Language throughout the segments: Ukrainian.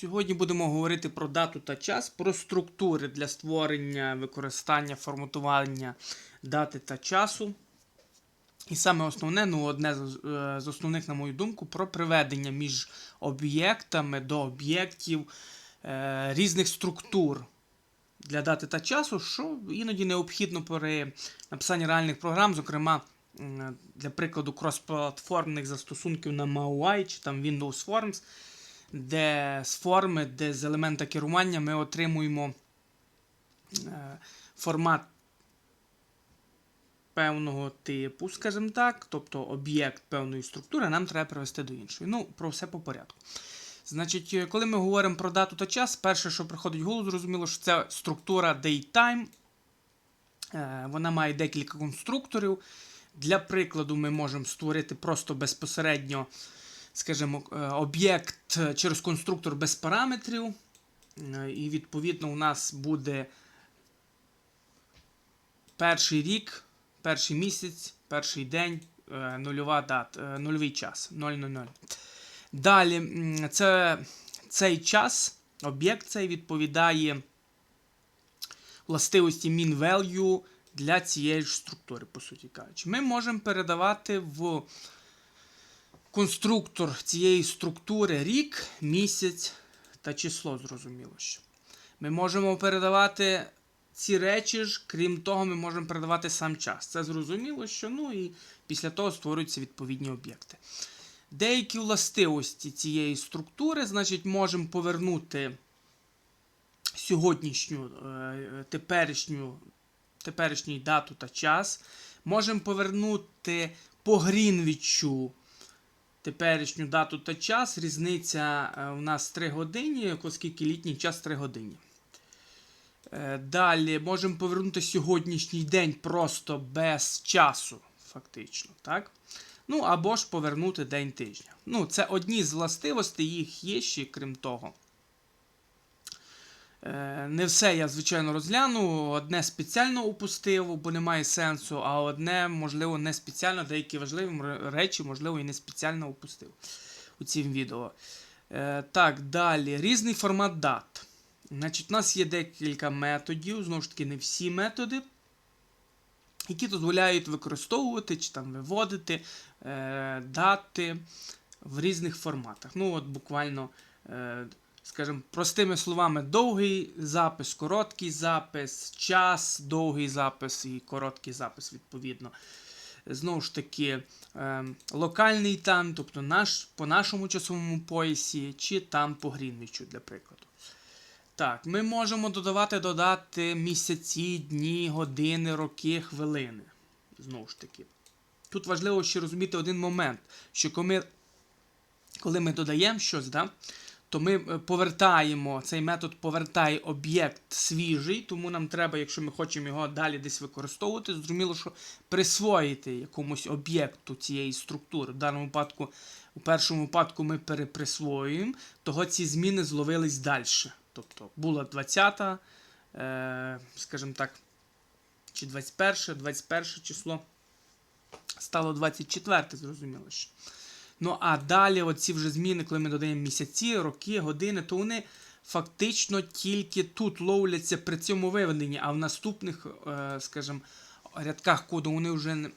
Сьогодні будемо говорити про дату та час, про структури для створення, використання, форматування дати та часу. І саме основне, ну одне з, е, з основних, на мою думку, про приведення між об'єктами до об'єктів е, різних структур для дати та часу, що іноді необхідно при написанні реальних програм, зокрема, для прикладу, кросплатформних застосунків на MAUI чи там Windows Forms, де з форми, де з елемента керування ми отримуємо е, формат певного типу, скажімо так, тобто об'єкт певної структури, нам треба привести до іншої. Ну, про все по порядку. Значить, е, коли ми говоримо про дату та час, перше, що приходить в голову, зрозуміло, що це структура DateTime. Е, Вона має декілька конструкторів. Для прикладу, ми можемо створити просто безпосередньо, скажімо, е, об'єкт через конструктор без параметрів. Е, І відповідно у нас буде перший рік, перший місяць, перший день, е, нульова дата, е, нульовий час 000. Далі, це, цей час, об'єкт цей відповідає властивості mean value для цієї ж структури, по суті кажучи. Ми можемо передавати в конструктор цієї структури рік, місяць та число, зрозуміло що. Ми можемо передавати ці речі ж, крім того, ми можемо передавати сам час. Це зрозуміло, що ну і після того створюються відповідні об'єкти. Деякі властивості цієї структури, значить, можемо повернути сьогоднішню, е, теперішню, дату та час. Можемо повернути по Грінвічу теперішню дату та час. Різниця е, у нас 3 години, оскільки літній час 3 години. Е, Далі можемо повернути сьогоднішній день просто без часу, фактично. так? Ну, або ж повернути день тижня. Ну, це одні з властивостей, їх є ще, крім того. Е, Не все я, звичайно, розгляну. Одне спеціально упустив, бо немає сенсу, а одне, можливо, не спеціально, деякі важливі речі, можливо, і не спеціально упустив у цім відео. Е, Так, далі. Різний формат дат. Значить, у нас є декілька методів, знову ж таки, не всі методи, які дозволяють використовувати чи там виводити е, дати в різних форматах. Ну, от буквально, скажімо, простими словами, довгий запис, короткий запис, час, довгий запис і короткий запис, відповідно. Знову ж таки, е, локальний там, тобто наш, по нашому часовому поясі, чи там по Грінвічу, для прикладу. Так, ми можемо додавати додати місяці, дні, години, роки, хвилини. Знову ж таки. Тут важливо ще розуміти один момент, що коли ми, коли ми додаємо щось, да, то ми е, повертаємо, цей метод повертає об'єкт свіжий, тому нам треба, якщо ми хочемо його далі десь використовувати, зрозуміло, що присвоїти якомусь об'єкту цієї структури. В даному випадку, у першому випадку ми переприсвоюємо, того ці зміни зловились далі. Тобто була 20, е, скажімо так, чи 21, 21 число стало 24, зрозуміло. що. Ну, а далі оці вже зміни, коли ми додаємо місяці, роки, години, то вони фактично тільки тут ловляться при цьому виведенні, а в наступних, е, скажімо, рядках коду вони вже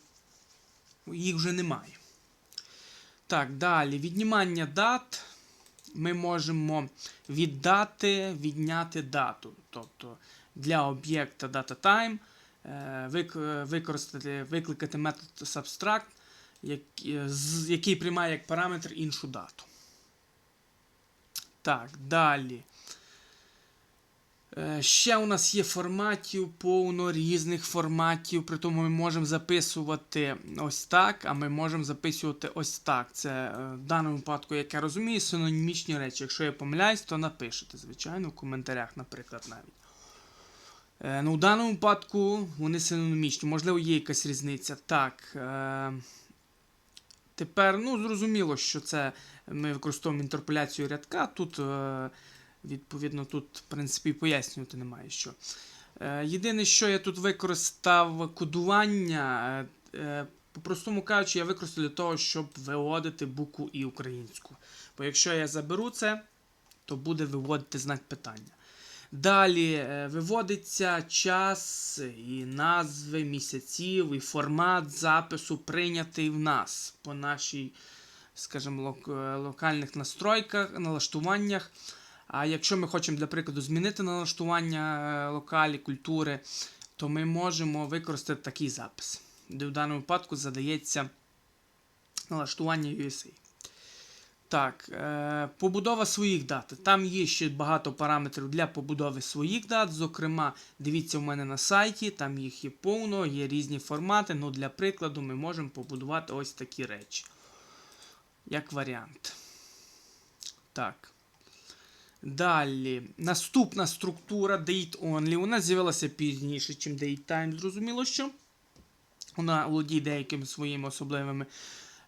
їх вже немає. Так, далі. Віднімання дат. Ми можемо віддати, відняти дату. Тобто для об'єкта DataTime е, використати, викликати метод subtract, який приймає як параметр іншу дату. Так, далі. Е, Ще у нас є форматів повно різних форматів. При тому ми можемо записувати ось так, а ми можемо записувати ось так. Це е, в даному випадку, як я розумію, синонімічні речі. Якщо я помиляюсь, то напишете, звичайно, в коментарях, наприклад, навіть. Е, Ну, в даному випадку вони синонімічні. Можливо, є якась різниця. Так. Е, Тепер, ну, зрозуміло, що це ми використовуємо інтерполяцію рядка. Тут, е, відповідно, тут, в принципі, пояснювати немає що. Е, Єдине, що я тут використав кодування. е, По-простому кажучи, я використав для того, щоб виводити букву І українську. Бо якщо я заберу це, то буде виводити знак питання. Далі е, виводиться час і назви місяців, і формат запису прийнятий в нас по нашій, скажімо, е, локальних настройках, налаштуваннях. А якщо ми хочемо, для прикладу, змінити налаштування е, локалі, культури, то ми можемо використати такий запис, де в даному випадку задається налаштування USA. Так, е, побудова своїх дат. Там є ще багато параметрів для побудови своїх дат. Зокрема, дивіться у мене на сайті, там їх є повно, є різні формати. Ну, для прикладу, ми можемо побудувати ось такі речі. Як варіант. Так. Далі. Наступна структура Date Only. Вона з'явилася пізніше, ніж Date Time. Зрозуміло, що вона володіє деякими своїми особливими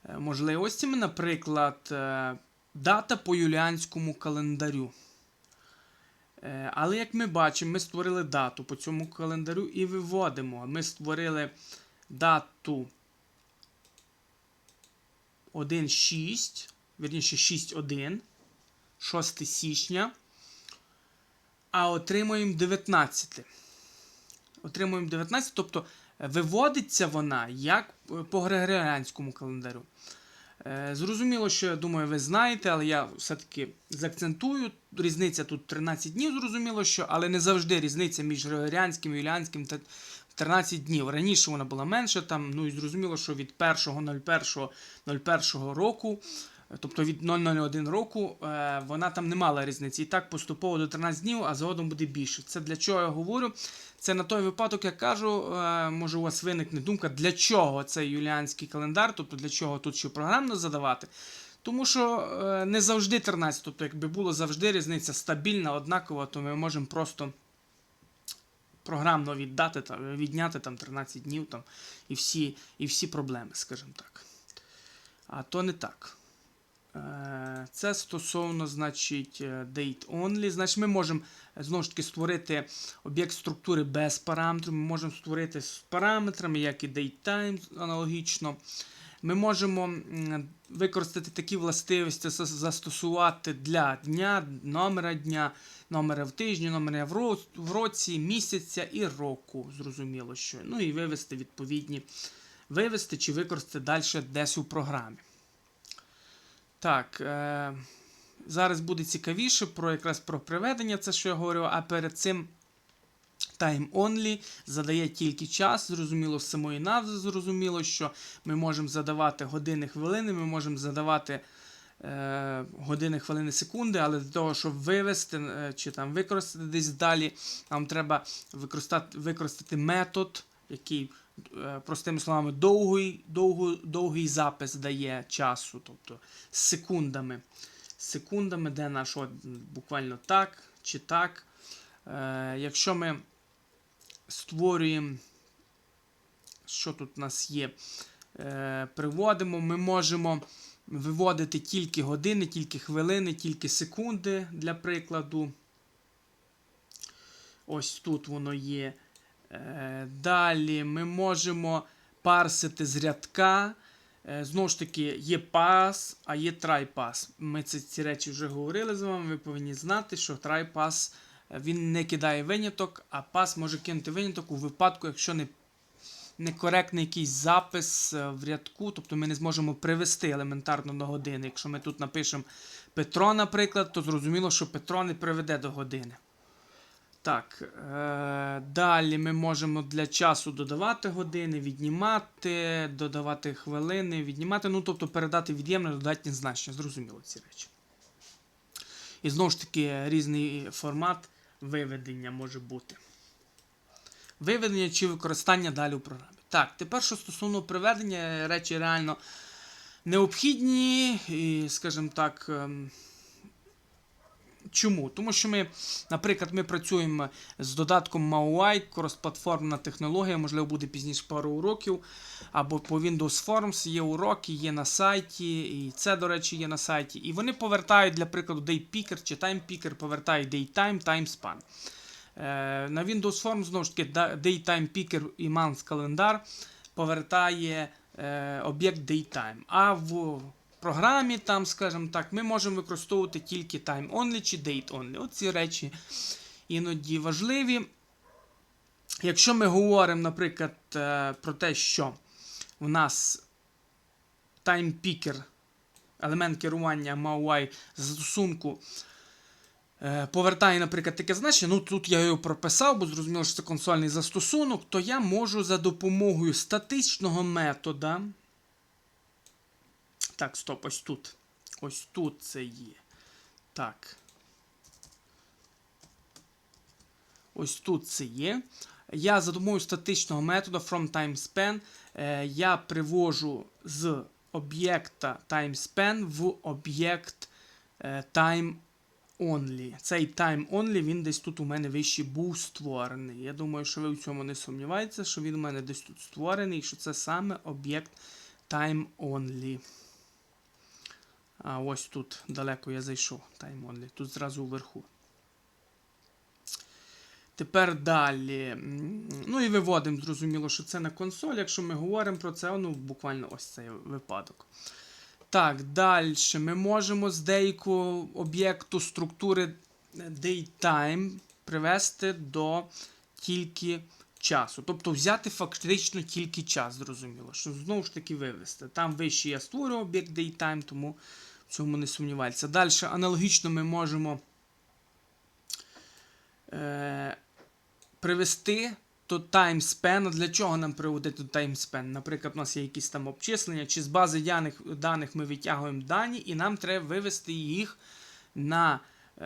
можливостями. Наприклад, е, дата по юліанському календарю. Е, Але як ми бачимо, ми створили дату по цьому календарю і виводимо. Ми створили дату 1.6, вірніше 6.1, 6 січня, а отримуємо 19. Отримуємо 19, тобто е, виводиться вона як по григоріанському календарю. Е, Зрозуміло, що я думаю, ви знаєте, але я все-таки заакцентую. Різниця тут 13 днів, зрозуміло, що, але не завжди різниця між григоріанським і юліанським та 13 днів. Раніше вона була менша, там, ну і зрозуміло, що від 1.01.01 року, тобто від 001 року, е, вона там не мала різниці. І так поступово до 13 днів, а згодом буде більше. Це для чого я говорю? Це на той випадок, я кажу, е, може у вас виникне думка, для чого цей юліанський календар, тобто для чого тут ще програмно задавати. Тому що е, не завжди 13, тобто якби було завжди різниця стабільна, однакова, то ми можемо просто програмно віддати, відняти там 13 днів там, і, всі, і всі проблеми, скажімо так. А то не так. Е, Це стосовно, значить, е, date only. Значить, ми можемо е, знову ж таки створити об'єкт структури без параметрів. Ми можемо створити з параметрами, як і datetime аналогічно. Ми можемо використати такі властивості, застосувати для дня, номера дня, номера в тижні, номера в році, місяця і року. Зрозуміло, що. Ну і вивести відповідні, вивести чи використати далі десь у програмі. Так, е, зараз буде цікавіше про якраз про приведення, це що я говорю, а перед цим time only задає тільки час. Зрозуміло, з самої назви зрозуміло, що ми можемо задавати години, хвилини, ми можемо задавати е, години, хвилини, секунди, але для того, щоб вивести е, чи там використати десь далі, нам треба використати, використати метод, який, простими словами, довгий, довгий, довгий запис дає часу, тобто з секундами. Секундами, де наш буквально так чи так. Е, якщо ми створюємо, що тут у нас є, е, приводимо, ми можемо виводити тільки години, тільки хвилини, тільки секунди для прикладу. Ось тут воно є. Е, Далі ми можемо парсити з рядка. Е, Знову ж таки, є пас, а є трайпас. Ми це, ці речі вже говорили з вами. Ви повинні знати, що трайпас е, він не кидає виняток, а пас може кинути виняток у випадку, якщо не некоректний якийсь запис в рядку, тобто ми не зможемо привести елементарно до години. Якщо ми тут напишемо Петро, наприклад, то зрозуміло, що Петро не приведе до години. Так, е, далі ми можемо для часу додавати години, віднімати, додавати хвилини, віднімати, ну тобто передати від'ємне додатні значення. Зрозуміло ці речі. І знову ж таки різний формат виведення може бути. Виведення чи використання далі у програмі. Так, тепер що стосовно приведення, речі реально необхідні і, скажімо так. ем, Чому? Тому що ми, наприклад, ми працюємо з додатком MauI, кросплатформна технологія, можливо, буде пізніше пару уроків. Або по Windows Forms є уроки, є на сайті, і це, до речі, є на сайті. І вони повертають, для прикладу, DayPicker чи TimePicker, повертають DayTime, TimeSpan. Е, на Windows Forms, знову ж таки, DayTime Picker і Month календар повертає е, об'єкт DayTime. А в програмі, там, скажімо так, ми можемо використовувати тільки time only чи date only. Оці речі іноді важливі. Якщо ми говоримо, наприклад, е, про те, що в нас TimePicker, елемент керування MAUI застосунку е, повертає, наприклад, таке значення, ну тут я його прописав, бо зрозуміло, що це консольний застосунок, то я можу за допомогою статичного метода. Так, стоп, ось тут. Ось тут це є. Так. Ось тут це є. Я за допомогою статичного методу FromTimeSpan е, я привожу з об'єкта TimeSpan в об'єкт е, TimeOnly. Цей TimeOnly він десь тут у мене вище був створений. Я думаю, що ви в цьому не сумніваєтеся, що він у мене десь тут створений, і що це саме об'єкт TimeOnly. А ось тут далеко я зайшов. TimeOnly. Тут зразу вверху. Тепер далі. Ну і виводимо, зрозуміло, що це на консоль. Якщо ми говоримо про це, ну буквально ось цей випадок. Так, далі ми можемо з деякого об'єкту структури datetime привести до тільки часу. Тобто взяти фактично тільки час, зрозуміло, що знову ж таки вивести. Там вище я створюю об'єкт datetime, тому в цьому не сумніваюся. Далі аналогічно ми можемо е, привести до timespan. Для чого нам приводити до timespan? Наприклад, у нас є якісь там обчислення, чи з бази даних, даних ми витягуємо дані, і нам треба вивести їх на е,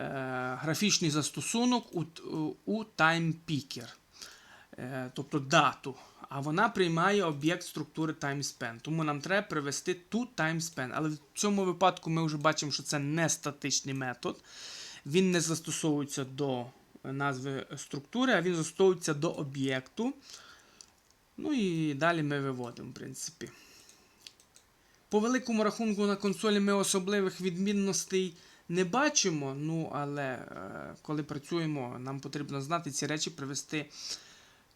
графічний застосунок у, у. Е, тобто дату. А вона приймає об'єкт структури timespan. Тому нам треба привести ту timespan. Але в цьому випадку ми вже бачимо, що це не статичний метод. Він не застосовується до назви структури, а він застосовується до об'єкту. Ну і далі ми виводимо, в принципі. По великому рахунку на консолі ми особливих відмінностей не бачимо. Ну, але е, коли працюємо, нам потрібно знати ці речі привести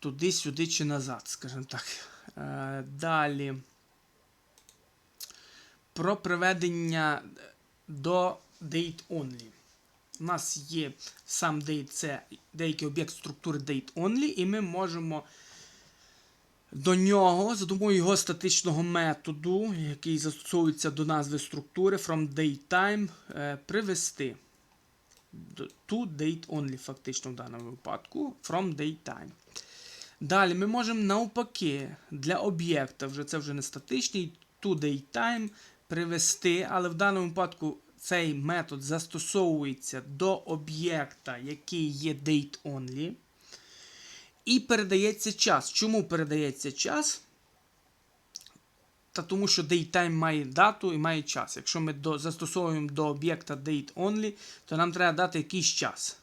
туди, сюди чи назад, скажімо так. Е, далі. Про приведення до date only. У нас є сам date, це деякий об'єкт структури date only, і ми можемо до нього за допомогою його статичного методу, який застосовується до назви структури from datetime, е, привести to date only, фактично в даному випадку, from datetime. Далі ми можемо навпаки для об'єкта, вже це вже не статичний, to datetime привести, але в даному випадку цей метод застосовується до об'єкта, який є date only. І передається час. Чому передається час? Та тому що datetime має дату і має час. Якщо ми до, застосовуємо до об'єкта date only, то нам треба дати якийсь час.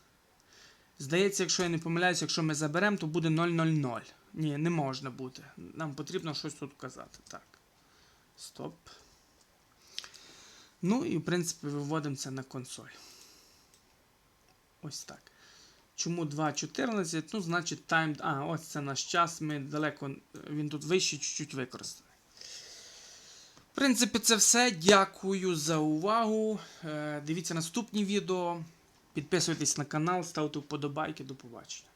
Здається, якщо я не помиляюся, якщо ми заберемо, то буде 000. Ні, не можна бути. Нам потрібно щось тут казати. Так. Стоп. Ну і в принципі виводимо це на консоль. Ось так. Чому 2.14? Ну, значить, time. А, ось це наш час. Ми далеко. Він тут вище чуть-чуть використаний. В принципі, це все. Дякую за увагу. Е, Дивіться наступні відео. Підписуйтесь на канал, ставте вподобайки. До побачення.